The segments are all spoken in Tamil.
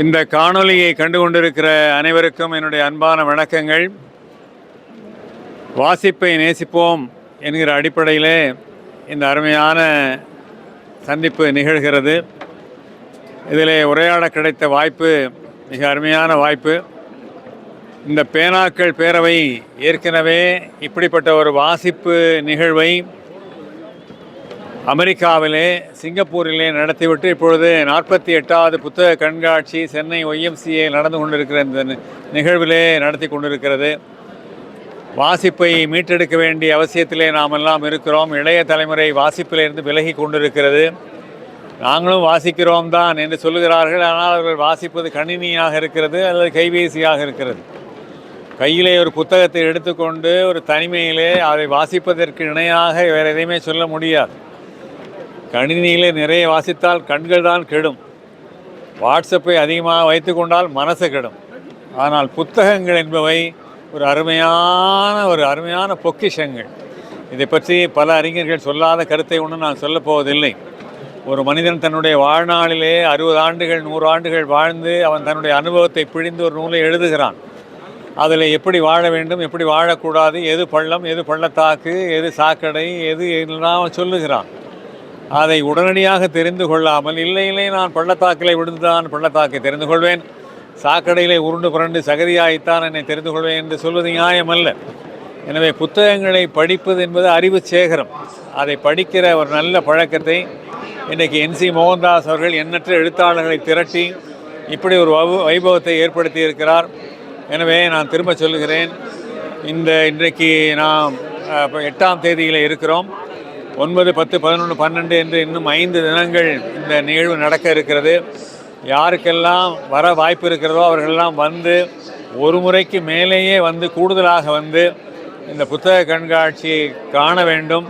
இந்த காணொலியை கண்டு கொண்டிருக்கிற அனைவருக்கும் என்னுடைய அன்பான வணக்கங்கள். வாசிப்பை நேசிப்போம் என்கிற அடிப்படையிலே இந்த அருமையான சந்திப்பு நிகழ்கிறது. இதில் உரையாட கிடைத்த வாய்ப்பு மிக அருமையான வாய்ப்பு. இந்த பேனாக்கள் பேரவை ஏற்கனவே இப்படிப்பட்ட ஒரு வாசிப்பு நிகழ்வை அமெரிக்காவிலே சிங்கப்பூரிலே நடத்திவிட்டு இப்பொழுது நாற்பத்தி எட்டாவது புத்தக கண்காட்சி சென்னை ஒய்எம்சிஏ நடந்து கொண்டிருக்கிற இந்த நிகழ்விலே நடத்தி கொண்டிருக்கிறது. வாசிப்பை மீட்டெடுக்க வேண்டிய அவசியத்திலே நாம் எல்லாம் இருக்கிறோம். இளைய தலைமுறை வாசிப்பிலிருந்து விலகி கொண்டிருக்கிறது. நாங்களும் வாசிக்கிறோம் தான் என்று சொல்லுகிறார்கள். ஆனால் அவர்கள் வாசிப்பது கணினியாக இருக்கிறது அல்லது கைபேசியாக இருக்கிறது. கையிலே ஒரு புத்தகத்தை எடுத்துக்கொண்டு ஒரு தனிமையிலே அதை வாசிப்பதற்கு இணையாக வேறு எதையுமே சொல்ல முடியாது. கணினியிலே நிறைய வாசித்தால் கண்கள் தான் கெடும். வாட்ஸ்அப்பை அதிகமாக வைத்துக்கொண்டால் மனசு கெடும். ஆனால் புத்தகங்கள் என்பவை ஒரு அருமையான ஒரு அருமையான பொக்கிஷங்கள். இதை பற்றி பல அறிஞர்கள் சொல்லாத கருத்தை ஒன்றும் நான் சொல்லப் போவதில்லை. ஒரு மனிதன் தன்னுடைய வாழ்நாளிலே அறுபது ஆண்டுகள் நூறு ஆண்டுகள் வாழ்ந்து அவன் தன்னுடைய அனுபவத்தை பிழிந்து ஒரு நூலை எழுதுகிறான். அதில் எப்படி வாழ வேண்டும் எப்படி வாழக்கூடாது எது பள்ளம் எது பள்ளத்தாக்கு எது சாக்கடை எது எல்லாம் சொல்லுகிறான். அதை உடனடியாக தெரிந்து கொள்ளாமல் இல்லை இல்லை நான் பள்ளத்தாக்கிலே விழுந்துதான் பள்ளத்தாக்கை தெரிந்து கொள்வேன். சாக்கடையிலே உருண்டு புரண்டு சகதியாய்த்தான் என்னை தெரிந்து கொள்வேன் என்று சொல்வது நியாயமல்ல. எனவே புத்தகங்களை படிப்பது என்பது அறிவு சேகரம். அதை படிக்கிற ஒரு நல்ல பழக்கத்தை இன்றைக்கு என்சி மோகன்தாஸ் அவர்கள் எண்ணற்ற எழுத்தாளர்களை திரட்டி இப்படி ஒரு வைபவத்தை ஏற்படுத்தி இருக்கிறார் எனவே நான் திரும்ப சொல்லுகிறேன். இந்த இன்றைக்கு நாம் எட்டாம் தேதியில் இருக்கிறோம். ஒன்பது பத்து பதினொன்று பன்னெண்டு என்று இன்னும் ஐந்து தினங்கள் இந்த நிகழ்வு நடக்க இருக்கிறது. யாருக்கெல்லாம் வர வாய்ப்பு இருக்கிறதோ அவர்களெல்லாம் வந்து ஒரு முறைக்கு மேலேயே வந்து கூடுதலாக வந்து இந்த புத்தக கண்காட்சியை காண வேண்டும்.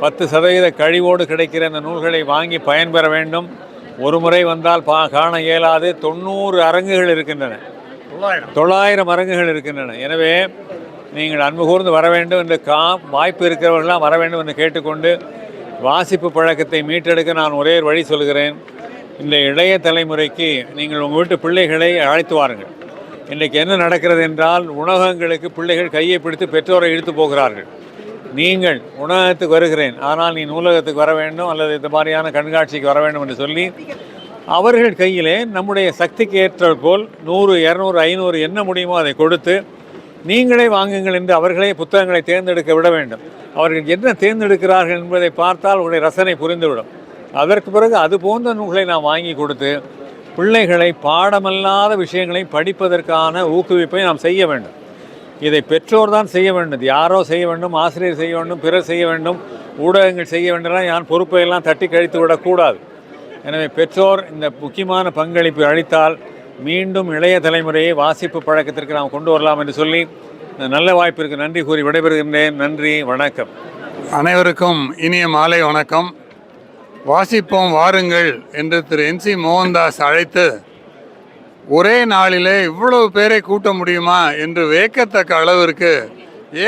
பத்து சதவீத கழிவோடு கிடைக்கிற இந்த நூல்களை வாங்கி பயன்பெற வேண்டும். ஒரு முறை வந்தால் பா காண இயலாது. தொண்ணூறு அரங்குகள் இருக்கின்றன. தொள்ளாயிரம் அரங்குகள் இருக்கின்றன. எனவே நீங்கள் அன்பு கூர்ந்து வர வேண்டும் என்று கா வாய்ப்பு இருக்கிறவர்கள்லாம் வர வேண்டும் என்று கேட்டுக்கொண்டு வாசிப்பு பழக்கத்தை மீட்டெடுக்க நான் ஒரே ஒரு வழி சொல்கிறேன். இந்த இளைய தலைமுறைக்கு நீங்கள் உங்கள் வீட்டு பிள்ளைகளை அழைத்து வாருங்கள். இன்றைக்கு என்ன நடக்கிறது என்றால் உணவகங்களுக்கு பிள்ளைகள் கையை பிடித்து பெற்றோரை இழுத்து போகிறார்கள். நீங்கள் உணவகத்துக்கு வருகிறேன். ஆனால் நீ நூலகத்துக்கு வர வேண்டும் அல்லது இந்த மாதிரியான கண்காட்சிக்கு வர வேண்டும் என்று சொல்லி அவர்கள் கையிலே நம்முடைய சக்திக்கு ஏற்றாற் போல் நூறு இரநூறு ஐநூறு என்ன முடியுமோ அதை கொடுத்து நீங்களே வாங்குங்கள் என்று அவர்களே புத்தகங்களை தேர்ந்தெடுக்க விட வேண்டும். அவர்கள் என்ன தேர்ந்தெடுக்கிறார்கள் என்பதை பார்த்தால் உங்களுடைய ரசனை புரிந்துவிடும். அதற்கு பிறகு அது போன்ற நூல்களை நாம் வாங்கி கொடுத்து பிள்ளைகளை பாடமல்லாத விஷயங்களை படிப்பதற்கான ஊக்குவிப்பை நாம் செய்ய வேண்டும். இதை பெற்றோர் தான் செய்ய வேண்டும். யாரோ செய்ய வேண்டும் ஆசிரியர் செய்ய வேண்டும் பிறர் செய்ய வேண்டும் ஊடகங்கள் செய்ய வேண்டும்னா யான் பொறுப்பை எல்லாம் தட்டி கழித்து விடக்கூடாது எனவே பெற்றோர் இந்த முக்கியமான பங்களிப்பு அளித்தால் மீண்டும் இளைய தலைமுறையை வாசிப்பு பழக்கத்திற்கு நாம் கொண்டு வரலாம் என்று சொல்லி நல்ல வாய்ப்பிற்கு நன்றி கூறி விடைபெறுகின்றேன். நன்றி வணக்கம். அனைவருக்கும் இனிய மாலை வணக்கம். வாசிப்போம் வாருங்கள் என்று திரு என் சி மோகன்தாஸ் அழைத்து ஒரே நாளிலே இவ்வளவு பேரை கூட்ட முடியுமா என்று வியக்கத்தக்க அளவிற்கு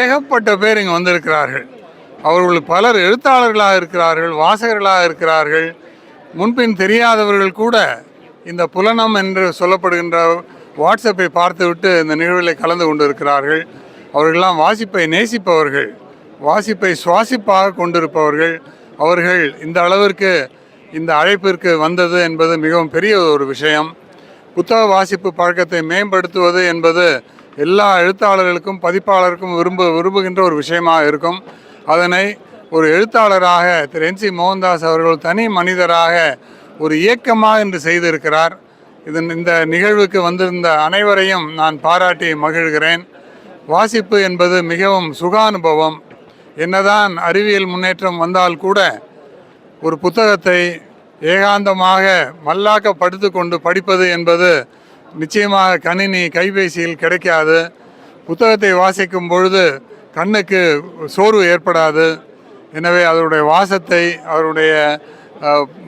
ஏகப்பட்ட பேர் இங்கே வந்திருக்கிறார்கள். அவர்கள் பலர் எழுத்தாளர்களாக இருக்கிறார்கள் வாசகர்களாக இருக்கிறார்கள். முன்பின் தெரியாதவர்கள் கூட இந்த புலனம் என்று சொல்லப்படுகின்ற வாட்ஸ்அப்பை பார்த்துவிட்டு இந்த நிகழ்வில் கலந்து கொண்டிருக்கிறார்கள். அவர்களெல்லாம் வாசிப்பை நேசிப்பவர்கள். வாசிப்பை சுவாசிப்பாக கொண்டிருப்பவர்கள். அவர்கள் இந்த அளவிற்கு இந்த அழைப்பிற்கு வந்தது என்பது மிகவும் பெரிய ஒரு விஷயம். புத்தக வாசிப்பு பழக்கத்தை மேம்படுத்துவது என்பது எல்லா எழுத்தாளர்களுக்கும் பதிப்பாளருக்கும் விரும்ப விரும்புகின்ற ஒரு விஷயமாக இருக்கும். அதனை ஒரு எழுத்தாளராக திரு என் சி மோகன்தாஸ் அவர்கள் தனி மனிதராக ஒரு இயக்கமாக இன்று செய்திருக்கிறார். இதன் இந்த நிகழ்வுக்கு வந்திருந்த அனைவரையும் நான் பாராட்டி மகிழ்கிறேன். வாசிப்பு என்பது மிகவும் சுகானுபவம். என்னதான் அறிவியல் முன்னேற்றம் வந்தால் கூட ஒரு புத்தகத்தை ஏகாந்தமாக மல்லாக்க படுத்து கொண்டு படிப்பது என்பது நிச்சயமாக கணினி கைபேசியில் கிடைக்காது. புத்தகத்தை வாசிக்கும் பொழுது கண்ணுக்கு சோர்வு ஏற்படாது. எனவே அதனுடைய வாசத்தை அவருடைய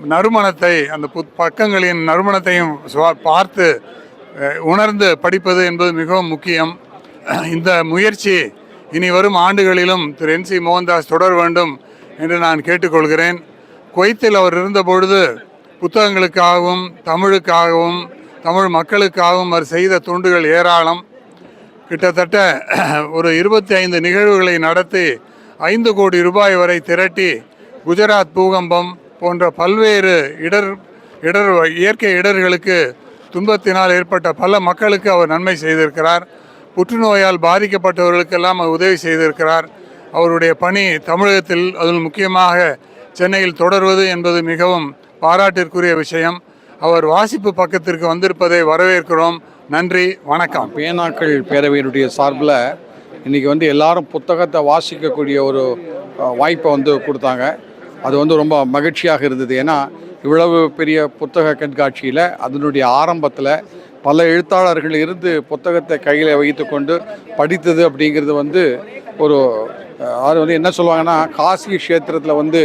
நறுமணத்தை அந்த புத் பக்கங்களின் நறுமணத்தையும் சுவா- பார்த்து உணர்ந்து படிப்பது என்பது மிகவும் முக்கியம். இந்த முயற்சி இனி வரும் ஆண்டுகளிலும் திரு என் சி மோகன்தாஸ் தொடர வேண்டும் என்று நான் கேட்டுக்கொள்கிறேன். குவைத்தில் அவர் இருந்த பொழுது புத்தகங்களுக்காகவும் தமிழுக்காகவும் தமிழ் மக்களுக்காகவும் அவர் செய்த தொண்டுகள் ஏராளம். கிட்டத்தட்ட ஒரு இருபத்தி ஐந்து நிகழ்வுகளை நடத்தி ஐந்து கோடி ரூபாய் வரை திரட்டி குஜராத் பூகம்பம் போன்ற பல்வேறு இடர் இடர் இயற்கை இடர்களுக்கு துன்பத்தினால் ஏற்பட்ட பல மக்களுக்கு அவர் நன்மை செய்திருக்கிறார். புற்றுநோயால் பாதிக்கப்பட்டவர்களுக்கெல்லாம் அவர் உதவி செய்திருக்கிறார். அவருடைய பணி தமிழகத்தில் அதில் முக்கியமாக சென்னையில் தொடர்வது என்பது மிகவும் பாராட்டிற்குரிய விஷயம். அவர் வாசிப்பு பக்கத்திற்கு வந்திருப்பதை வரவேற்கிறோம். நன்றி வணக்கம். பேனாக்கள் பேரவையினுடைய சார்பில் இன்றைக்கி வந்து எல்லாரும் புத்தகத்தை வாசிக்கக்கூடிய ஒரு வாய்ப்பை வந்து கொடுத்தாங்க. அது வந்து ரொம்ப மகிழ்ச்சியாக இருந்தது. ஏன்னா இவ்வளவு பெரிய புத்தக கண்காட்சியில் அதனுடைய ஆரம்பத்தில் பல எழுத்தாளர்கள் இருந்து புத்தகத்தை கையில் வைத்துக்கொண்டு படித்தது அப்படிங்கிறது வந்து ஒரு அது வந்து என்ன சொல்லுவாங்கன்னா காசி க்ஷேத்திரத்தில் வந்து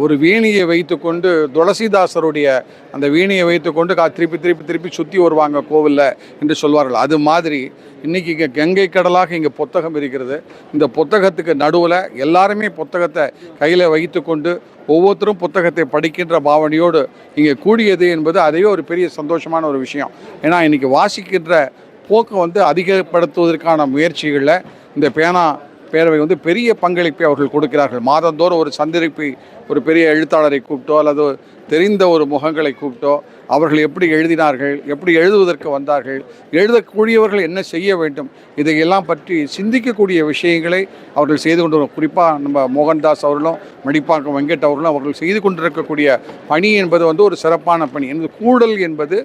ஒரு வீணியை வைத்துக்கொண்டு துளசிதாசருடைய அந்த வீணியை வைத்துக்கொண்டு கா திருப்பி திருப்பி திருப்பி சுற்றி வருவாங்க கோவிலில் என்று சொல்வார்கள். அது மாதிரி இன்றைக்கி இங்கே கங்கை கடலாக இங்கே புத்தகம் இருக்கிறது. இந்த புத்தகத்துக்கு நடுவில் எல்லாருமே புத்தகத்தை கையில் வைத்துக்கொண்டு ஒவ்வொருத்தரும் புத்தகத்தை படிக்கின்ற பாவனையோடு இங்கே கூடியது என்பது அதையே ஒரு பெரிய சந்தோஷமான ஒரு விஷயம். ஏன்னா இன்றைக்கி வாசிக்கின்ற போக்கை வந்து அதிகப்படுத்துவதற்கான முயற்சிகளில் இந்த பேனா பேரவை வந்து பெரிய பங்களிப்பை அவர்கள் கொடுக்கிறார்கள். மாதந்தோறும் ஒரு சந்திரிப்பை ஒரு பெரிய எழுத்தாளரை கூப்பிட்டோ அல்லது தெரிந்த ஒரு முகங்களை கூப்பிட்டோ அவர்கள் எப்படி எழுதினார்கள் எப்படி எழுதுவதற்கு வந்தார்கள் எழுதக்கூடியவர்கள் என்ன செய்ய வேண்டும் இதையெல்லாம் பற்றி சிந்திக்கக்கூடிய விஷயங்களை அவர்கள் செய்து கொண்டு வரும். குறிப்பாக நம்ம மோகன்தாஸ் அவர்களும் மணிப்பாக்கம் வெங்கட் அவர்களும் அவர்கள் செய்து கொண்டிருக்கக்கூடிய பணி என்பது வந்து ஒரு சிறப்பான பணி. என்பது கூடல் என்பது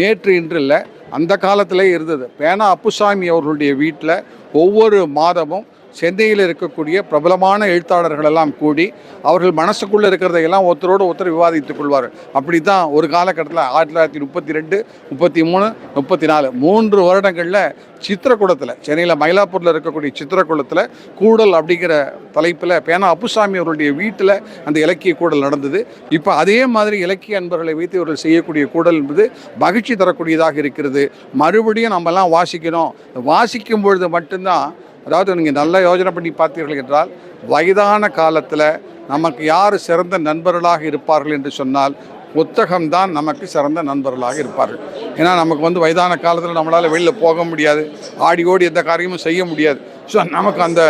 நேற்று இன்று இல்லை அந்த காலத்திலே இருந்தது. பேனா அப்புசாமி அவர்களுடைய வீட்டில் ஒவ்வொரு மாதமும் சென்னையில் இருக்கக்கூடிய பிரபலமான எழுத்தாளர்கள் எல்லாம் கூடி அவர்கள் மனசுக்குள்ளே இருக்கிறதையெல்லாம் ஒருத்தரோடு ஒருத்தர் விவாதித்துக் கொள்வார்கள். அப்படி தான் ஒரு காலகட்டத்தில் ஆயிரத்தி தொள்ளாயிரத்தி முப்பத்தி ரெண்டு முப்பத்தி மூணு முப்பத்தி நாலு மூன்று வருடங்களில் சித்திரக்குளத்தில் சென்னையில் மயிலாப்பூரில் இருக்கக்கூடிய சித்திரக்குளத்தில் கூடல் அப்படிங்கிற தலைப்பில் பேனா அப்புசாமி அவருடைய வீட்டில் அந்த இலக்கிய கூடல் நடந்தது. இப்போ அதே மாதிரி இலக்கிய அன்பர்களை வைத்து இவர்கள் செய்யக்கூடிய கூடல் என்பது மகிழ்ச்சி தரக்கூடியதாக இருக்கிறது. மறுபடியும் நம்மலாம் வாசிக்கணும். வாசிக்கும் பொழுது மட்டும்தான் அதாவது நீங்கள் நல்லா யோஜனை பண்ணி பார்த்தீர்கள் என்றால் வயதான காலத்தில் நமக்கு யார் சிறந்த நண்பர்களாக இருப்பார்கள் என்று சொன்னால் புத்தகம்தான் நமக்கு சிறந்த நண்பர்களாக இருப்பார்கள். ஏன்னா நமக்கு வந்து வயதான காலத்தில் நம்மளால் வெளியில் போக முடியாது. ஆடி ஓடி எந்த காரியமும் செய்ய முடியாது. ஸோ நமக்கு அந்த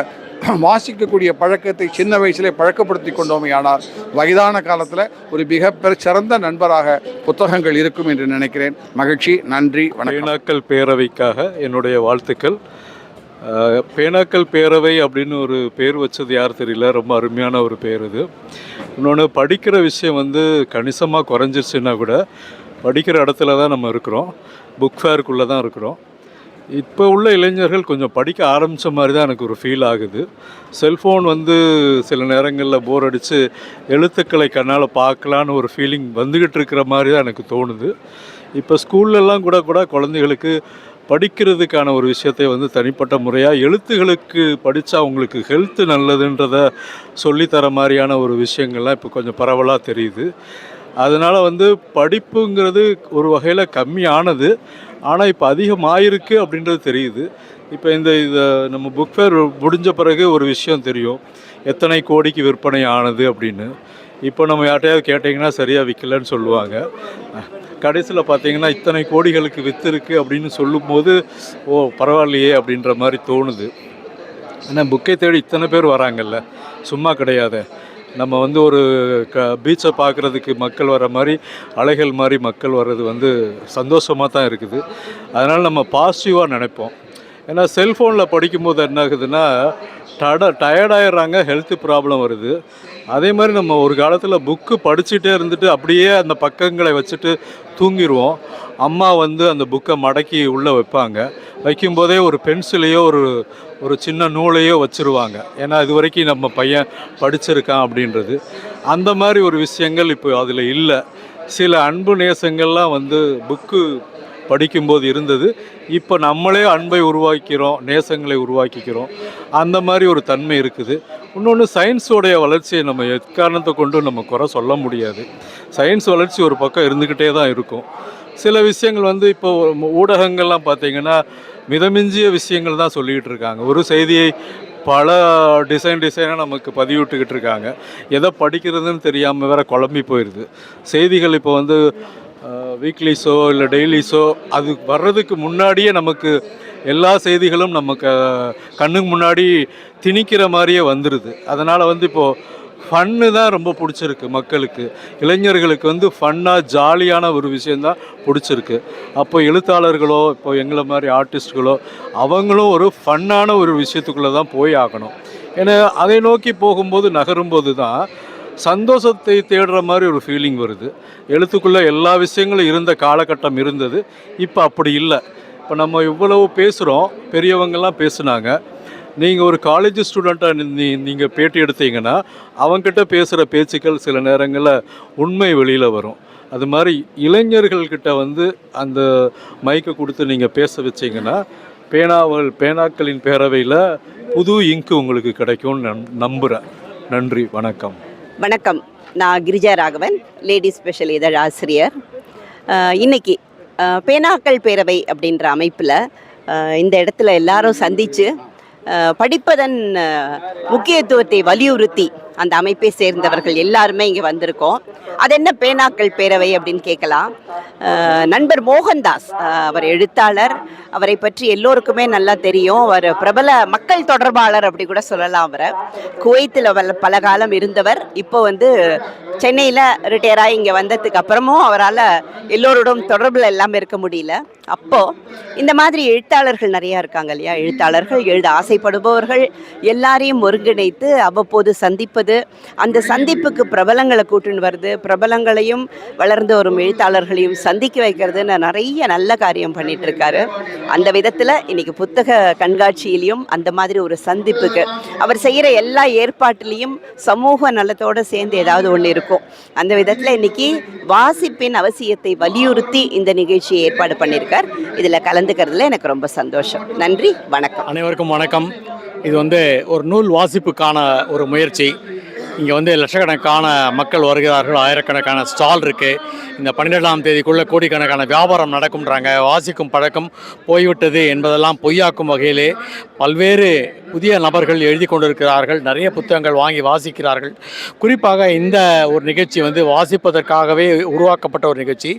வாசிக்கக்கூடிய பழக்கத்தை சின்ன வயசிலே பழக்கப்படுத்தி கொண்டோமே ஆனால் வயதான காலத்தில் ஒரு மிக பெரு சிறந்த நண்பராக புத்தகங்கள் இருக்கும் என்று நினைக்கிறேன். மகிழ்ச்சி நன்றி வணக்கம். பேரவைக்காக என்னுடைய வாழ்த்துக்கள். பேனாக்கள் பேரவை அப்படின்னு ஒரு பேர் வச்சது யார் தெரியல ரொம்ப அருமையான ஒரு பேர் இது. இன்னொன்று படிக்கிற விஷயம் வந்து கணிசமாக குறைஞ்சிருச்சுன்னா கூட படிக்கிற இடத்துல தான் நம்ம இருக்கிறோம். புக் ஃபேருக்குள்ளே தான் இருக்கிறோம். இப்போ உள்ள இளைஞர்கள் கொஞ்சம் படிக்க ஆரம்பித்த மாதிரி தான் எனக்கு ஒரு ஃபீல் ஆகுது. செல்ஃபோன் வந்து சில நேரங்களில் போர் அடித்து எழுத்துக்களை கண்ணால் பார்க்கலான்னு ஒரு ஃபீலிங் வந்துக்கிட்டு இருக்கிற மாதிரி தான் எனக்கு தோணுது. இப்போ ஸ்கூல்லலாம் கூட கூட குழந்தைகளுக்கு படிக்கிறதுக்கான ஒரு விஷயத்தை வந்து தனிப்பட்ட முறையாக எழுத்துகளுக்கு படித்தா அவங்களுக்கு ஹெல்த்து நல்லதுன்றத சொல்லித்தர மாதிரியான ஒரு விஷயங்கள்லாம் இப்போ கொஞ்சம் பரவலாக தெரியுது. அதனால் வந்து படிப்புங்கிறது ஒரு வகையில் கம்மியானது ஆனால் இப்போ அதிகமாயிருக்கு அப்படின்றது தெரியுது. இப்போ இந்த இதை நம்ம புக் ஃபேர் முடிஞ்ச பிறகு ஒரு விஷயம் தெரியும். எத்தனை கோடிக்கு விற்பனை ஆனது அப்படின்னு. இப்போ நம்ம யார்ட்டையாவது கேட்டிங்கன்னா சரியாக விற்கலன்னு சொல்லுவாங்க. கடைசியில் பார்த்தீங்கன்னா இத்தனை கோடிகளுக்கு விற்றுருக்கு அப்படின்னு சொல்லும்போது ஓ பரவாயில்லையே அப்படின்ற மாதிரி தோணுது. ஆனால் புக்கை தேடி இத்தனை பேர் வராங்கல்ல. சும்மா கிடையாது. நம்ம வந்து ஒரு க பீச்சை பார்க்குறதுக்கு மக்கள் வர மாதிரி அலைகள் மாதிரி மக்கள் வர்றது வந்து சந்தோஷமாக தான் இருக்குது. அதனால் நம்ம பாசிட்டிவாக நினைப்போம். ஏன்னா செல்ஃபோனில் படிக்கும்போது என்ன ஆகுதுன்னா டட டயர்டாயிடுறாங்க ஹெல்த் ப்ராப்ளம் வருது. அதே மாதிரி நம்ம ஒரு காலத்தில் புக்கு படிச்சுட்டே இருந்துட்டு அப்படியே அந்த பக்கங்களை வச்சுட்டு தூங்கிடுவோம் அம்மா வந்து அந்த புக்கை மடக்கி உள்ளே வைப்பாங்க. வைக்கும்போதே ஒரு பென்சிலையோ ஒரு ஒரு சின்ன நூலையோ வச்சுருவாங்க. ஏன்னா இது வரைக்கும் நம்ம பையன் படிச்சிருக்கான் அப்படின்றது. அந்த மாதிரி ஒரு விஷயங்கள் இப்போ அதில் இல்லை. சில அன்பு நேசங்கள்லாம் வந்து புக்கு படிக்கும்போது இருந்தது. இப்போ நம்மளே அன்பை உருவாக்கிறோம் நேசங்களை உருவாக்கிக்கிறோம். அந்த மாதிரி ஒரு தன்மை இருக்குது. இன்னொன்று சயின்ஸோடைய வளர்ச்சியை நம்ம எக்காரணத்தை கொண்டு நம்ம குறை சொல்ல முடியாது. சயின்ஸ் வளர்ச்சி ஒரு பக்கம் இருந்துக்கிட்டே தான் இருக்கும். சில விஷயங்கள் வந்து இப்போ ஊடகங்கள்லாம் பார்த்திங்கன்னா மிதமிஞ்சிய விஷயங்கள் தான் சொல்லிக்கிட்டு இருக்காங்க. ஒரு செய்தியை பல டிசைன் டிசைனாக நமக்கு பதிவிட்டுக்கிட்டு இருக்காங்க. எதை படிக்கிறதுன்னு தெரியாமல் வேற குழம்பி போயிடுது செய்திகள் இப்போ வந்து வீக்லிஸோ இல்லை டெய்லிஸோ அது வர்றதுக்கு முன்னாடியே நமக்கு எல்லா செய்திகளும் நமக்கு கண்ணுக்கு முன்னாடி திணிக்கிற மாதிரியே வந்துடுது அதனால் வந்து இப்போது ஃபன்னு தான் ரொம்ப பிடிச்சிருக்கு மக்களுக்கு. இளைஞர்களுக்கு வந்து ஃபன்னாக ஜாலியான ஒரு விஷயந்தான் பிடிச்சிருக்கு. அப்போ எழுத்தாளர்களோ இப்போ எங்களை மாதிரி ஆர்டிஸ்ட்களோ அவங்களும் ஒரு ஃபன்னான ஒரு விஷயத்துக்குள்ளே தான் போய் ஆகணும். ஏன்னா அதை நோக்கி போகும்போது நகரும்போது தான் சந்தோஷத்தை தேடுற மாதிரி ஒரு ஃபீலிங் வருது. எழுத்துக்குள்ளே எல்லா விஷயங்களும் இருந்த காலகட்டம் இருந்தது. இப்போ அப்படி இல்லை. இப்போ நம்ம இவ்வளவு பேசுகிறோம் பெரியவங்கெல்லாம் பேசுனாங்க. நீங்கள் ஒரு காலேஜ் ஸ்டூடெண்ட்டாக நீ நீங்கள் பேட்டி எடுத்தீங்கன்னா அவங்ககிட்ட பேசுகிற பேச்சுக்கள் சில நேரங்களில் உண்மை வெளியில் வரும். அது மாதிரி இளைஞர்கள்கிட்ட வந்து அந்த மைக்கை கொடுத்து நீங்கள் பேச வச்சிங்கன்னா பேனாவல் பேனாக்களின் பேரவையில் புது இங்கு உங்களுக்கு கிடைக்கும்னு நம் நம்புகிறேன் நன்றி. வணக்கம். வணக்கம். நான் கிரிஜா ராகவன் லேடி ஸ்பெஷல் இதழ் ஆசிரியர். இன்றைக்கி இன்னைக்கு பேனாக்கள் பேரவை அப்படின்ற அமைப்பில் இந்த இடத்துல எல்லாரும் சந்தித்து படிப்பதன் முக்கியத்துவத்தை வலியுறுத்தி அந்த அமைப்பை சேர்ந்தவர்கள் எல்லாருமே இங்கே வந்திருக்கோம். அது என்ன பேனாக்கள் பேரவை அப்படின்னு கேட்கலாம். நண்பர் மோகன்தாஸ் அவர் எழுத்தாளர். அவரை பற்றி எல்லோருக்குமே நல்லா தெரியும். அவர் பிரபல மக்கள் தொடர்பாளர் அப்படி கூட சொல்லலாம் அவரை. குவைத்தில் பல காலம் இருந்தவர். இப்போ வந்து சென்னையில் ரிட்டையர் ஆகி இங்கே வந்ததுக்கு அப்புறமும் அவரால் எல்லோரோடும் தொடர்பில் எல்லாமே இருக்க முடியல. அப்போது இந்த மாதிரி எழுத்தாளர்கள் நிறையா இருக்காங்க இல்லையா? எழுத்தாளர்கள் எழுத ஆசைப்படுபவர்கள். எல்லாரையும் ஒருங்கிணைத்து அவ்வப்போது சந்திப்பது அந்த சந்திப்புக்கு பிரபலங்களை கூட்டின்னு வருது. பிரபலங்களையும் வளர்ந்து வரும் எழுத்தாளர்களையும் சந்திக்க வைக்கிறதுன்னு நிறைய நல்ல காரியம் பண்ணிட்டு இருக்காரு அந்த விதத்தில் இன்னைக்கு புத்தக கண்காட்சியிலையும் அந்த மாதிரி ஒரு சந்திப்புக்கு அவர் செய்கிற எல்லா ஏற்பாட்டிலையும் சமூக நலத்தோடு சேர்ந்து ஏதாவது ஒன்று இருக்கும். அந்த விதத்தில் இன்னைக்கு வாசிப்பின் அவசியத்தை வலியுறுத்தி இந்த நிகழ்ச்சியை ஏற்பாடு பண்ணியிருக்கார். இதில் கலந்துக்கிறதுல எனக்கு ரொம்ப சந்தோஷம். நன்றி. வணக்கம். அனைவருக்கும் வணக்கம். இது வந்து ஒரு நூல் வாசிப்புக்கான ஒரு முயற்சி. இங்கே வந்து லட்சக்கணக்கான மக்கள் வருகிறார்கள் ஆயிரக்கணக்கான ஸ்டால் இருக்குது இந்த பன்னிரெண்டாம் தேதிக்குள்ளே கோடிக்கணக்கான வியாபாரம் நடக்கும்ன்றாங்க. வாசிக்கும் பழக்கம் போய்விட்டது என்பதெல்லாம் பொய்யாக்கும் வகையிலே பல்வேறு புதிய நபர்கள் எழுதி கொண்டிருக்கிறார்கள். நிறைய புத்தகங்கள் வாங்கி வாசிக்கிறார்கள். குறிப்பாக இந்த ஒரு நிகழ்ச்சி வந்து வாசிப்பதற்காகவே உருவாக்கப்பட்ட ஒரு நிகழ்ச்சி.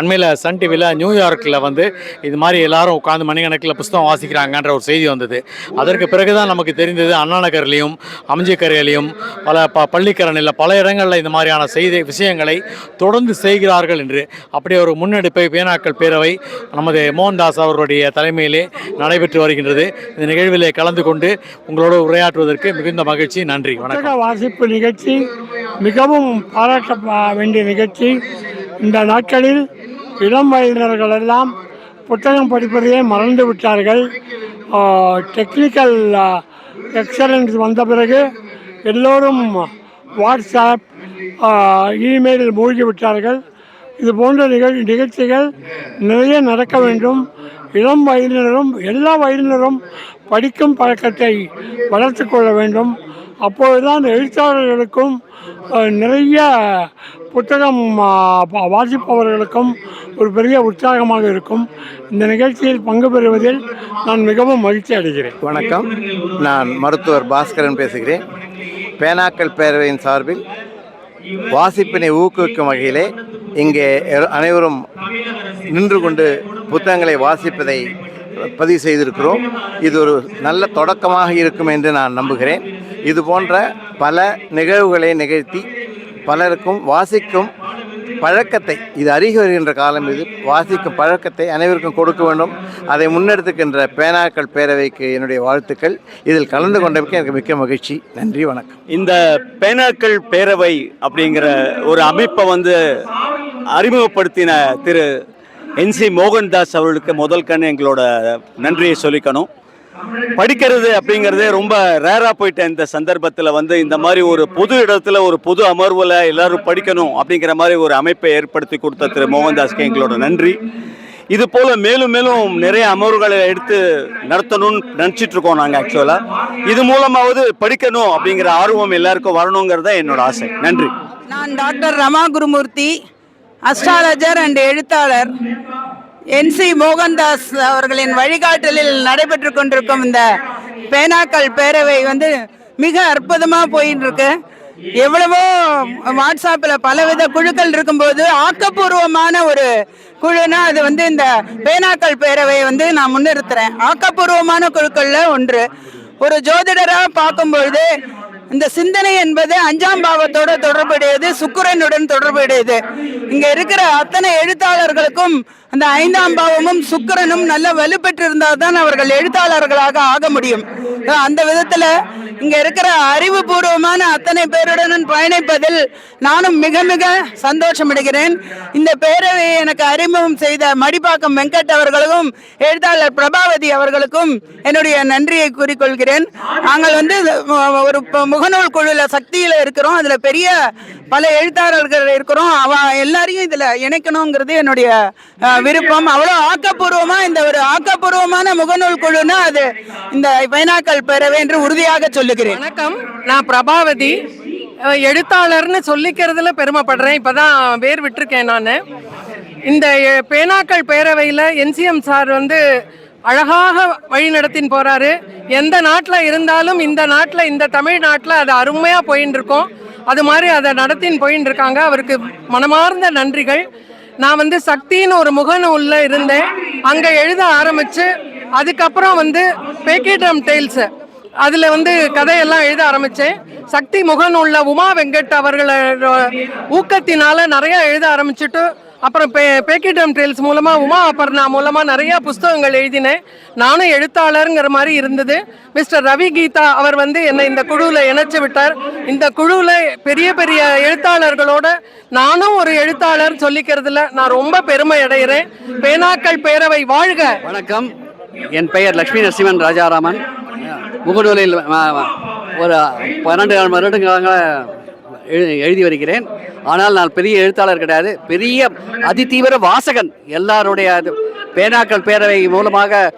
அண்மையில் சன் டிவியில் நியூயார்க்கில் வந்து இது மாதிரி எல்லாரும் உட்காந்து மணிக்கணக்கில் புஸ்தகம் வாசிக்கிறாங்கன்ற ஒரு செய்தி வந்தது. அதற்கு பிறகு தான் நமக்கு தெரிந்தது அண்ணா நகர்லேயும் அம்ஜிக்கரையிலையும் பல ப பள்ளிக்கரணையில் பல இடங்களில் இந்த மாதிரியான செய்தி விஷயங்களை தொடர்ந்து செய்கிறார்கள் என்று. அப்படி ஒரு முன்னெடுப்பை பேனாக்கள் பேரவை நமது மோகன்தாஸ் அவர்களுடைய தலைமையிலே நடைபெற்று வருகின்றது. இந்த நிகழ்விலே கலந்து கொண்டு உங்களோடு உரையாற்றுவதற்கு மிகுந்த மகிழ்ச்சி. நன்றி. வணக்கம். வாசிப்பு நிகழ்ச்சி மிகவும் பாராட்ட வேண்டிய நிகழ்ச்சி. இந்த நாட்களில் இளம் வயதினர்கள் எல்லாம் புத்தகம் படிப்பதையே மறந்து விட்டார்கள். டெக்னிக்கல் எக்ஸலன்ஸ் வந்த பிறகு எல்லோரும் வாட்ஸ்அப் இமெயிலில் மூழ்கிவிட்டார்கள். இது போன்ற நிகழ் நிகழ்ச்சிகள் நிறைய நடக்க வேண்டும். இளம் வயதினரும் எல்லா வயதினரும் படிக்கும் பழக்கத்தை வளர்த்து கொள்ள வேண்டும். அப்பொழுதுதான் எழுத்தாளர்களுக்கும் நிறைய புத்தகம் வாசிப்பவர்களுக்கும் ஒரு பெரிய உற்சாகமாக இருக்கும். இந்த நிகழ்ச்சியில் பங்கு பெறுவதில் நான் மிகவும் மகிழ்ச்சி அடைகிறேன். வணக்கம். நான் மருத்துவர் பாஸ்கரன் பேசுகிறேன். பேனாக்கள் பேரவையின் சார்பில் வாசிப்பினை ஊக்குவிக்கும் வகையிலே இங்கே அனைவரும் நின்று கொண்டு புத்தகங்களை வாசிப்பதை பதிவு செய்திருக்கிறோம். இது ஒரு நல்ல தொடக்கமாக இருக்கும் என்று நான் நம்புகிறேன். இது போன்ற பல நிகழ்வுகளை நிகழ்த்தி பலருக்கும் வாசிக்கும் பழக்கத்தை இது அருகி வருகின்ற காலம் இது வாசிக்கும் பழக்கத்தை அனைவருக்கும் கொடுக்க வேண்டும். அதை முன்னெடுத்துக்கின்ற பேனாக்கள் பேரவைக்கு என்னுடைய வாழ்த்துக்கள். இதில் கலந்து கொண்டமைக்கு எனக்கு மிக்க மகிழ்ச்சி. நன்றி வணக்கம். இந்த பேனாக்கள் பேரவை அப்படிங்கிற ஒரு அமைப்பை வந்து அறிமுகப்படுத்தின திரு என்சி மோகன்தாஸ் அவர்களுக்கு முதல் கண் எங்களோட நன்றியை சொல்லிக்கணும். படிக்கிறது அப்படிங்கிறதே ரொம்ப ரேராக போயிட்டேன் இந்த சந்தர்ப்பத்தில் வந்து. இந்த மாதிரி ஒரு பொது இடத்துல ஒரு பொது அமர்வில் எல்லாரும் படிக்கணும் அப்படிங்கிற மாதிரி ஒரு அமைப்பை ஏற்படுத்தி கொடுத்த திரு மோகன்தாஸ்க்கு எங்களோட நன்றி. இது போல மேலும் மேலும் நிறைய அமர்வுகளை எடுத்து நடத்தணும்னு நினச்சிட்டு இருக்கோம் நாங்கள் ஆக்சுவலாக இது மூலமாவது படிக்கணும் அப்படிங்கிற ஆர்வம் எல்லாருக்கும் வரணுங்கிறது என்னோட ஆசை. நன்றி. நான் doctor Rama Gurumurthy astrologer and எழுத்தாளர். என்சி மோகன்தாஸ் அவர்களின் வழிகாட்டலில் நடைபெற்று கொண்டிருக்கும் இந்த பேனாக்கள் பேரவை வந்து மிக அற்புதமாக போயின்னு இருக்கு எவ்வளவோ வாட்ஸ்அப்பில் பலவித குழுக்கள் இருக்கும்போது ஆக்கப்பூர்வமான ஒரு குழுனா அது வந்து இந்த பேனாக்கள் பேரவையை வந்து நான் முன்னிறுத்துறேன். ஆக்கப்பூர்வமான குழுக்களில் ஒன்று. ஒரு ஜோதிடராக பார்க்கும்பொழுது இந்த சிந்தனை என்பது அஞ்சாம் பாவத்தோட தொடர்புடையது சுக்குரனுடன் தொடர்புடையது. இங்க இருக்கிற அத்தனை எழுத்தாளர்களுக்கும் அந்த ஐந்தாம் பாவமும் சுக்கரனும் நல்ல வலுப்பெற்றிருந்தால் தான் அவர்கள் எழுத்தாளர்களாக ஆக முடியும். அந்த விதத்துல இங்க இருக்கிற அறிவுபூர்வமான அத்தனை பேருடன் பயணிப்பதில் நானும் மிக மிக சந்தோஷமடைகிறேன். இந்த பேரவையை எனக்கு அறிமுகம் செய்த மடிப்பாக்கம் வெங்கட் அவர்களுக்கும் எழுத்தாளர் பிரபாவதி அவர்களுக்கும் என்னுடைய நன்றியை கூறிக்கொள்கிறேன். நாங்கள் வந்து ஒரு முகநூல் குழுல சக்தியில இருக்கிறோம். அதுல பெரிய பல எழுத்தாளர்கள் இருக்கிறோம். அவ எல்லாரையும் இதுல இணைக்கணுங்கிறது என்னுடைய விருப்பம். அவ்வளோ ஆக்கப்பூர்வமா இந்த ஒரு ஆக்கப்பூர்வமான முகநூல் குழுனா அது இந்த பைனாக்கள் பெறவே என்று உறுதியாக சொல்லுகிறேன். வணக்கம். நான் பிரபாவதி. எழுத்தாளர்னு சொல்லிக்கிறதுல பெருமைப்படுறேன். இப்பதான் பேர் விட்டுருக்கேன் நான். இந்த பேனாக்கள் பேரவையில் என்சிஎம் சார் வந்து அழகாக வழி நடத்தின்னு போகிறாரு எந்த நாட்டில் இருந்தாலும் இந்த நாட்டில் இந்த தமிழ்நாட்டில் அது அருமையாக போயின்னு இருக்கோம் அது மாதிரி அதை நடத்தின்னு போயின்னு இருக்காங்க அவருக்கு மனமார்ந்த நன்றிகள். நான் வந்து சக்தின்னு ஒரு முகநூலில் இருந்தேன். அங்கே எழுத ஆரம்பித்து அதுக்கப்புறம் வந்து பேக்கேட்ரம் டெய்ல்ஸு அதில் வந்து கதையெல்லாம் எழுத ஆரம்பித்தேன் சக்தி முகநூலில் உமா வெங்கட் அவர்களோட ஊக்கத்தினால நிறையா எழுத ஆரம்பிச்சுட்டு அப்புறம் பே பேக்கிட்டம் டெய்ல்ஸ் மூலமாக உமா அபர்ணா மூலமாக நிறையா புஸ்தகங்கள் எழுதினேன். நானும் எழுத்தாளருங்கிற மாதிரி இருந்தது. மிஸ்டர் ரவி கீதா அவர் வந்து என்னை இந்த குழுவில் இணைச்சு விட்டார். இந்த குழுவில் பெரிய பெரிய எழுத்தாளர்களோட நானும் ஒரு எழுத்தாளர் சொல்லிக்கிறதுல நான் ரொம்ப பெருமை அடைகிறேன். பேனாக்கள் பேரவை வாழ்க. வணக்கம். என் பெயர் லக்ஷ்மி நரசிம்மன் ராஜாராமன். முகநூலில் ஒரு பன்னெண்டு வருடங்களாக எழுதி வருகிறேன். ஆனால் நான் பெரிய எழுத்தாளர் கிடையாது. பெரிய அதிதீவிர வாசகன். எல்லாருடைய அது பேனாக்கள் பேரவை மூலமாக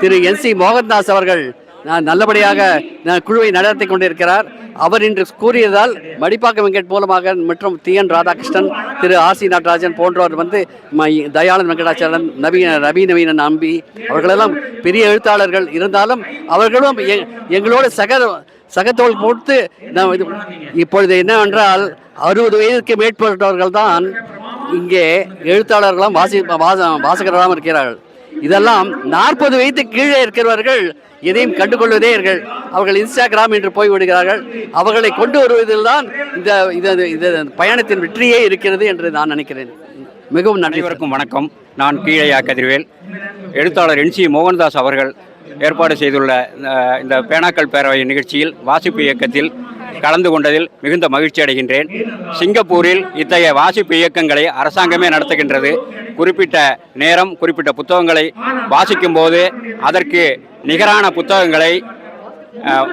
திரு என் சி மோகன்தாஸ் அவர்கள் நான் நல்லபடியாக நான் குழுவை நடத்தி கொண்டிருக்கிறார். அவர் இன்று கூறியதால் மடிப்பாக்கம் வெங்கட் மூலமாக மற்றும் T N Radhakrishnan Thiru R C Natarajan போன்றோர் வந்து ம- தயாளன் வெங்கடாச்சலன் நவீன ரவி நவீன நம்பி அவர்களெல்லாம் பெரிய எழுத்தாளர்கள். இருந்தாலும் அவர்களும் எ- எங்களோட சக சகத்தோல் போட்டு நாம் இது இப்பொழுது என்னவென்றால் அறுபது வயதுக்கு மேற்பட்டவர்கள் தான் இங்கே எழுத்தாளர்களாம் வாசி வாச வாசகர்களாம் இருக்கிறார்கள். இதெல்லாம் நாற்பது வயதுக்கு கீழே இருக்கிறவர்கள் எதையும் கண்டுகொள்வதே இருக்கிற அவர்கள் இன்ஸ்டாகிராம் என்று போய் விடுகிறார்கள். அவர்களை கொண்டு வருவதில் தான் இந்த இந்த பயணத்தின் வெற்றியே இருக்கிறது என்று நான் நினைக்கிறேன். மிகவும் நன்றி வணக்கம். நான் கீழையா கதிர்வேல். எழுத்தாளர் என் சி மோகன்தாஸ் அவர்கள் ஏற்பாடு செய்துள்ள இந்த பேனாக்கள் பேரவை நிகழ்ச்சியில் வாசிப்பு இயக்கத்தில் கலந்து கொண்டதில் மிகுந்த மகிழ்ச்சி அடைகின்றேன். சிங்கப்பூரில் இத்தகைய வாசிப்பு இயக்கங்களை அரசாங்கமே நடத்துகின்றது. குறிப்பிட்ட நேரம் குறிப்பிட்ட புத்தகங்களை வாசிக்கும்போது அதற்கு நிகரான புத்தகங்களை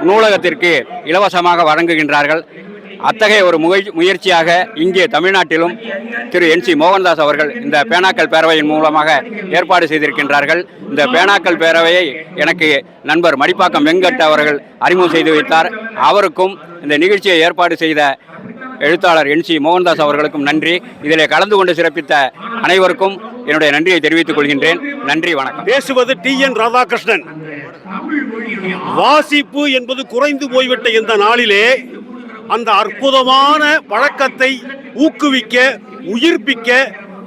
நூலகத்திற்கு இலவசமாக வழங்குகின்றார்கள். அத்தகைய ஒரு முயற்சியாக இங்கே தமிழ்நாட்டிலும் திரு என் சி மோகன்தாஸ் அவர்கள் இந்த பேனாக்கள் பேரவையின் மூலமாக ஏற்பாடு செய்திருக்கின்றார்கள். இந்த பேனாக்கள் பேரவையை எனக்கு நண்பர் மடிப்பாக்கம் வெங்கட் அவர்கள் அறிமுகம் செய்து வைத்தார். அவருக்கும் இந்த நிகழ்ச்சியை ஏற்பாடு செய்த எழுத்தாளர் என் சி மோகன்தாஸ் அவர்களுக்கும் நன்றி. இதிலே கலந்து கொண்டு சிறப்பித்த அனைவருக்கும் என்னுடைய நன்றியை தெரிவித்துக் கொள்கின்றேன். நன்றி வணக்கம். பேசுவது டி என் ராதாகிருஷ்ணன். வாசிப்பு என்பது குறைந்து போய்விட்ட இந்த நாளிலே அந்த அற்புதமான பழக்கத்தை ஊக்குவிக்க உயிர்ப்பிக்க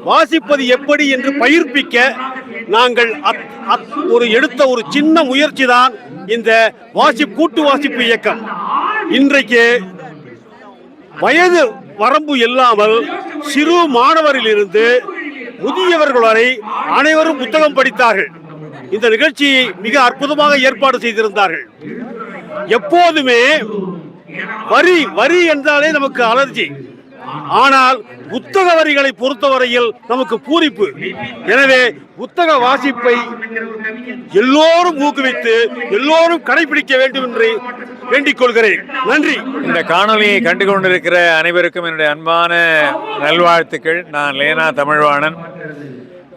வாசிப்பது எப்படி என்று பயிர்ப்பிக்க நாங்கள் ஒரு எடுத்த ஒரு சின்ன முயற்சி தான் இந்த வாசி கூட்டு வாசிப்பு இயக்கம். இன்றைக்கு வயது வரம்பு இல்லாமல் சிறு மாணவரிலிருந்து முதியவர்கள் வரை அனைவரும் புத்தகம் படித்தார்கள். இந்த நிகழ்ச்சியை மிக அற்புதமாக ஏற்பாடு செய்திருந்தார்கள். எப்போதுமே வரி வரி என்றாலே நமக்கு அலர்ஜி. ஆனால் புத்தக வரிகளை பொறுத்தவரையில் நமக்கு பூரிப்பு. எனவே புத்தக வாசிப்பை எல்லோரும் ஊக்குவித்து எல்லோரும் கடைபிடிக்க வேண்டும் என்று வேண்டிக் கொள்கிறேன். நன்றி. இந்த காணொலியை கண்டு கொண்டிருக்கிற அனைவருக்கும் என்னுடைய அன்பான நல்வாழ்த்துக்கள். நான் லேனா தமிழ்வாணன்.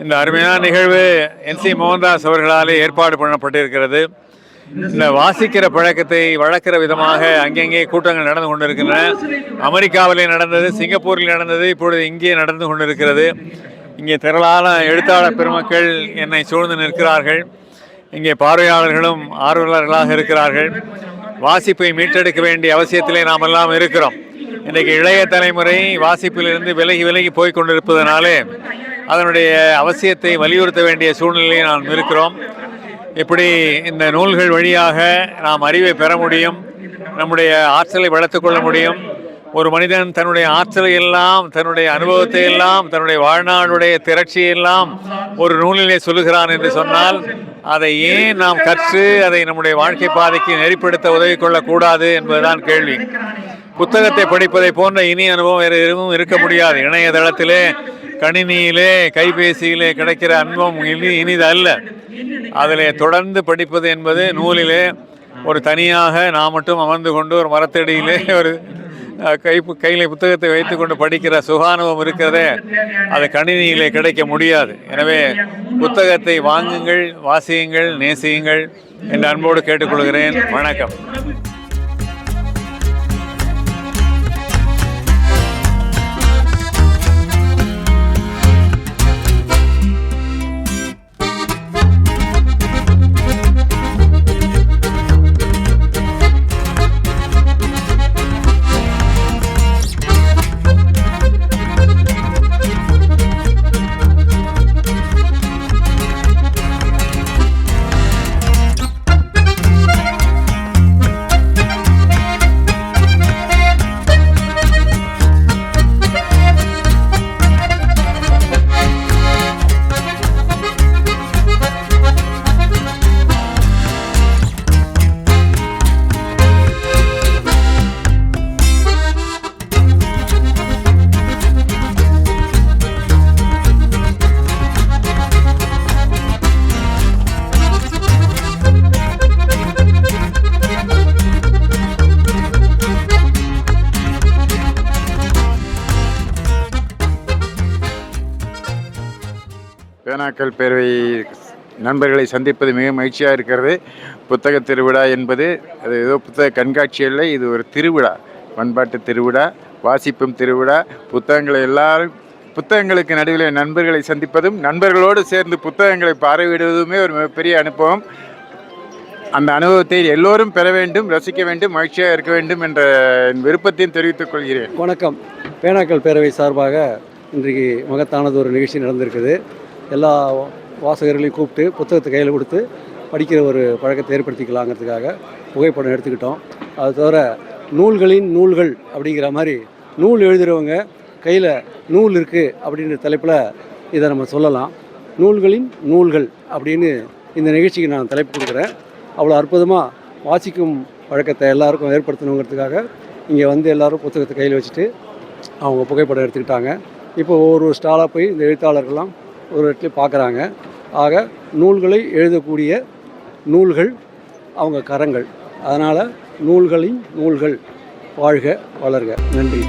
இந்த அருமையான நிகழ்வு என் சி மோகன்தாஸ் அவர்களாலே ஏற்பாடு பண்ணப்பட்டிருக்கிறது. இந்த வாசிக்கிற பழக்கத்தை வளர்க்கிற விதமாக அங்கங்கே கூட்டங்கள் நடந்து கொண்டிருக்கின்றன. அமெரிக்காவிலே நடந்தது சிங்கப்பூரில் நடந்தது இப்பொழுது இங்கே நடந்து கொண்டிருக்கிறது. இங்கே திரளான எழுத்தாளர் பெருமக்கள் என்னை சூழ்ந்து நிற்கிறார்கள். இங்கே பார்வையாளர்களும் ஆர்வலர்களாக இருக்கிறார்கள். வாசிப்பை மீட்டெடுக்க வேண்டிய அவசியத்திலே நாம் எல்லாம் இருக்கிறோம். இன்றைக்கு இளைய தலைமுறை வாசிப்பிலிருந்து விலகி விலகி போய் கொண்டிருப்பதனாலே அதனுடைய அவசியத்தை வலியுறுத்த வேண்டிய சூழ்நிலையை நாம் இருக்கிறோம். இப்படி இந்த நூல்கள் வழியாக நாம் அறிவை பெற முடியும் நம்முடைய ஆற்றலை வளர்த்துக்கொள்ள முடியும். ஒரு மனிதன் தன்னுடைய ஆற்றலை எல்லாம் தன்னுடைய அனுபவத்தை எல்லாம் தன்னுடைய வாழ்நாளுடைய திரட்சியெல்லாம் ஒரு நூலிலே சொல்லுகிறான் என்று சொன்னால் அதை ஏன் நாம் கற்று அதை நம்முடைய வாழ்க்கை பாதைக்கு நெறிப்படுத்த உதவி கொள்ளக்கூடாது என்பதுதான் கேள்வி. புத்தகத்தை படிப்பதை போன்ற இனி அனுபவம் வேறு எதுவும் இருக்க முடியாது. இணையதளத்திலே கணினியிலே கைபேசியிலே கிடைக்கிற அன்பம் இனி இனிது அல்ல அதிலே தொடர்ந்து படிப்பது என்பது நூலிலே ஒரு தனியாக நான் மட்டும் அமர்ந்து கொண்டு ஒரு மரத்தடியிலே ஒரு கை கையில் புத்தகத்தை வைத்துக்கொண்டு படிக்கிற சுகானுபவம் இருக்கிறதே அது கணினியிலே கிடைக்க முடியாது. எனவே புத்தகத்தை வாங்குங்கள் வாசியுங்கள் நேசியுங்கள் என்று அன்போடு கேட்டுக்கொள்கிறேன். வணக்கம். நண்பர்களை சந்திப்பது மிக மகிழ்ச்சியாக இருக்கிறது. புத்தக திருவிழா என்பது அது ஏதோ புத்தக கண்காட்சி இல்லை இது ஒரு திருவிழா. பண்பாட்டு திருவிழா வாசிப்பும் திருவிழா புத்தகங்களை எல்லாரும் புத்தகங்களுக்கு நடுவில் நண்பர்களை சந்திப்பதும் நண்பர்களோடு சேர்ந்து புத்தகங்களை பார்வையிடுவதுமே ஒரு மிகப்பெரிய அனுபவம். அந்த அனுபவத்தை எல்லோரும் பெற வேண்டும் ரசிக்க வேண்டும் மகிழ்ச்சியாக இருக்க வேண்டும் என்ற என் விருப்பத்தையும் தெரிவித்துக் கொள்கிறேன். வணக்கம். பேனாக்கள் பேரவை சார்பாக இன்றைக்கு மகத்தானது ஒரு நிகழ்ச்சி நடந்திருக்குது. எல்லா வாசகர்களையும் கூப்பிட்டு புத்தகத்தை கையில் கொடுத்து படிக்கிற ஒரு பழக்கத்தை ஏற்படுத்திக்கலாங்கிறதுக்காக புகைப்படம் எடுத்துக்கிட்டோம். அது தவிர நூல்களின் நூல்கள் அப்படிங்கிற மாதிரி நூல் எழுதுகிறவங்க கையில் நூல் இருக்குது அப்படின்ற தலைப்பில் இதை நம்ம சொல்லலாம். நூல்களின் நூல்கள் அப்படின்னு இந்த நிகழ்ச்சிக்கு நான் தலைப்பு கொடுக்குறேன். அவ்வளோ அற்புதமாக வாசிக்கும் பழக்கத்தை எல்லாருக்கும் ஏற்படுத்தணுங்கிறதுக்காக இங்கே வந்து எல்லாரும் புத்தகத்தை கையில் வச்சுட்டு அவங்க புகைப்படம் எடுத்துக்கிட்டாங்க. இப்போ ஒவ்வொரு ஸ்டாலாக போய் இந்த எழுத்தாளர்கள்லாம் ஒரு இடத்துல பார்க்குறாங்க ஆக நூல்களை எழுதக்கூடிய நூல்கள் அவங்க கரங்கள். அதனால் நூல்களின் நூல்கள் வாழ்க வளர்க. நன்றி.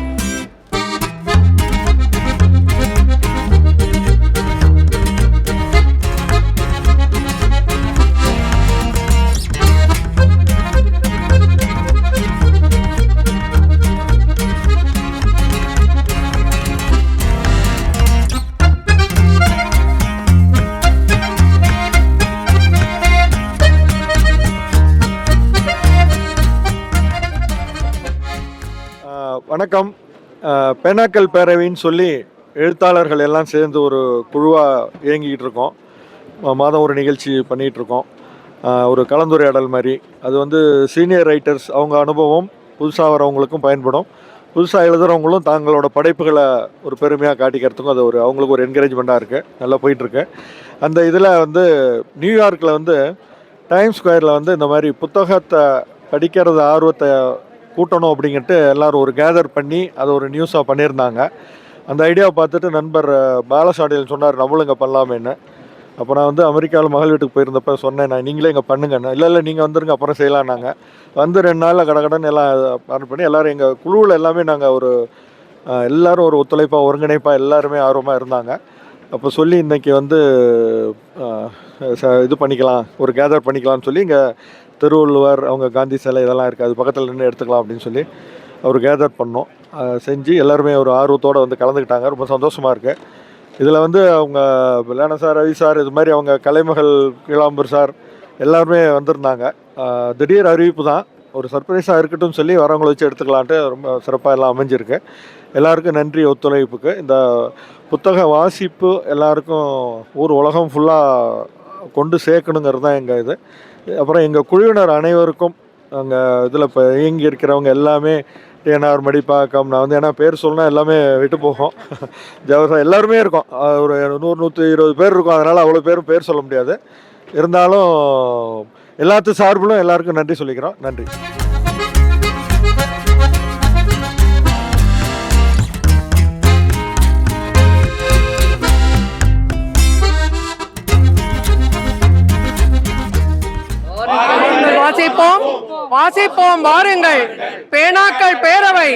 பேனாக்கல் பேரவைன்னு சொல்லி எழுத்தாளர்கள் எல்லாம் சேர்ந்து ஒரு குழுவாக இயங்கிக்கிட்டு இருக்கோம். மாதம் ஒரு நிகழ்ச்சி பண்ணிகிட்டு இருக்கோம். ஒரு கலந்துரையாடல் மாதிரி. அது வந்து சீனியர் ரைட்டர்ஸ் அவங்க அனுபவம் புதுசாக வரவங்களுக்கும் பயன்படும். புதுசாக எழுதுகிறவங்களும் தங்களோட படைப்புகளை ஒரு பெருமையாக காட்டிக்கிறதுக்கும் அது ஒரு அவங்களுக்கு ஒரு என்கரேஜ்மெண்ட்டாக இருக்குது நல்லா போயிட்டுருக்கு. அந்த இதில் வந்து நியூயார்க்கில் வந்து டைம் ஸ்கொயரில் வந்து இந்த மாதிரி புத்தகத்தை படிக்கிறது ஆர்வத்தை கூட்டணும் அப்படிங்கிட்டு எல்லாரும் ஒரு கேதர் பண்ணி அதை ஒரு நியூஸாக பண்ணியிருந்தாங்க. அந்த ஐடியாவை பார்த்துட்டு நண்பர் பாலசாடியில் சொன்னார் நம்மளும் இங்கே பண்ணலாமேன்னு. அப்போ நான் வந்து அமெரிக்காவில் மகள் வீட்டுக்கு போயிருந்தப்ப சொன்னேன் நான் நீங்களே இங்கே பண்ணுங்கண்ணா இல்லை இல்லை நீங்கள் வந்துருங்க அப்புறம் செய்யலான்னாங்க வந்து ரெண்டு நாளில் கடகடன்னு எல்லாம் ஆர்டர் பண்ணி எல்லோரும் எங்கள் குழுவில் எல்லாமே நாங்கள் ஒரு எல்லோரும் ஒரு ஒத்துழைப்பாக ஒருங்கிணைப்பாக எல்லாருமே ஆர்வமாக இருந்தாங்க. அப்போ சொல்லி இன்றைக்கி வந்து ச- இது பண்ணிக்கலாம் ஒரு கேதர் பண்ணிக்கலாம்னு சொல்லி இங்கே திருவள்ளுவர் அவங்க காந்தி சிலை இதெல்லாம் இருக்குது அது பக்கத்தில் நின்று எடுத்துக்கலாம் அப்படின்னு சொல்லி அவர் கேதர் பண்ணோம். செஞ்சு எல்லாருமே ஒரு ஆர்வத்தோடு வந்து கலந்துக்கிட்டாங்க. ரொம்ப சந்தோஷமாக இருக்குது இதில் வந்து அவங்க லேன சார் ரவி சார் இது மாதிரி அவங்க கலைமகள் கீழாம்பூர் சார் எல்லாருமே வந்திருந்தாங்க. திடீர் அறிவிப்பு தான். ஒரு சர்ப்ரைஸாக இருக்கட்டும் சொல்லி வரவங்களை வச்சு எடுத்துக்கலான்ட்டு ரொம்ப சிறப்பாக எல்லாம் அமைஞ்சிருக்கு. எல்லாருக்கும் நன்றி ஒத்துழைப்புக்கு. இந்த புத்தக வாசிப்பு எல்லாருக்கும் ஊர் உலகம் ஃபுல்லாக கொண்டு சேர்க்கணுங்கிறது தான் எங்கள் இது. அப்புறம் எங்கள் குழுவினர் அனைவருக்கும் அங்கே இதில் இப்போ இயங்கி இருக்கிறவங்க எல்லாமே டிஎன்ஆர் மடிப்பாக்கம் நான் வந்து ஏன்னா பேர் சொல்லணும் எல்லாமே விட்டு போகும். ஜவஹர் எல்லாருமே இருக்கும். ஒரு நூறு நூற்றி இருபது பேர் இருக்கும். அதனால் அவ்வளோ பேரும் பேர் சொல்ல முடியாது. இருந்தாலும் எல்லாத்து சார்பிலும் எல்லாருக்கும் நன்றி சொல்லிக்கிறோம். நன்றி. வாசிப்போம் வாருங்கள். பேனாக்கள் பேரவை.